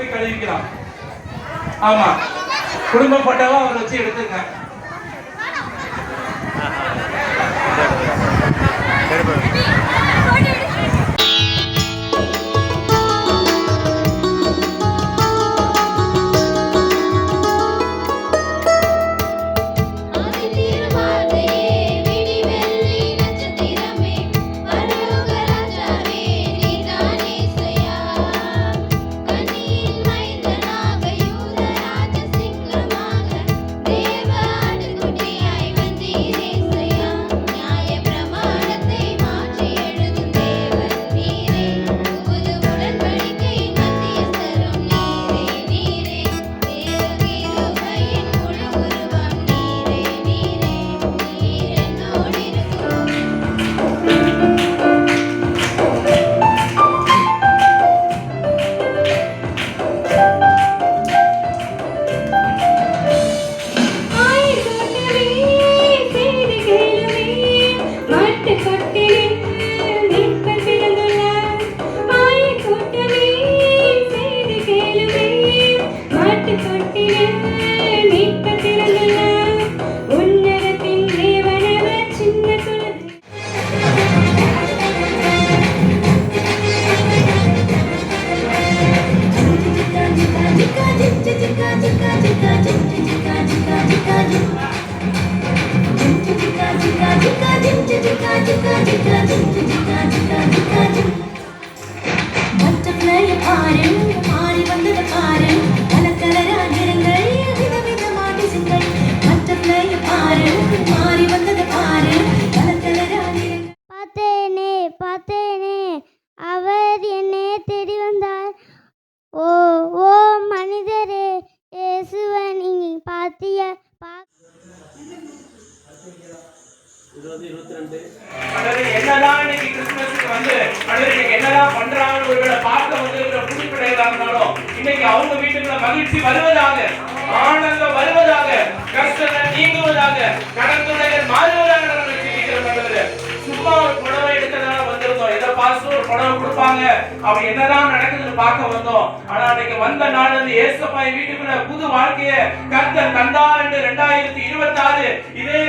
போய் கழுவிக்கலாம். ஆமா. குடும்ப பட்டாவும் அவர் வச்சு எடுத்துங்க Thank you. அல்லது என்னதான் இன்னைக்கு கிறிஸ்துமஸ்க்கு வந்து அல்லது இன்னைக்கு என்னதான் பண்றாங்கன்னு ஒருவேளை பார்க்க வந்திருக்கிற புதுப்பிள்ளைகளா இருந்தாலும் இன்னைக்கு அவங்க வீட்டுக்குள்ள மகிழ்ச்சி வருவதாக ஆனந்தம் வருவதாக கஷ்டங்கள் நீங்குவதாக கடந்துடைகள் மாறுவதாக நாங்கள் ஜெபிக்கிறோம் சும்மா ஒரு புடவை எடுக்கிறதால வந்திருந்தோம். எதை பார்த்து ஒரு புடவை கொடுப்பாங்க? அப்படி என்னதான் நடக்குதுன்னு பார்க்க வந்தோம். ஆனா அன்னைக்கு வந்த நாள் வந்து ஏசப்பாய் வீட்டுக்குள்ள புது வாழ்க்கையை கர்த்தர் தந்தார் என்று ரெண்டாயிரத்தி இருபத்தி ஆறு இதே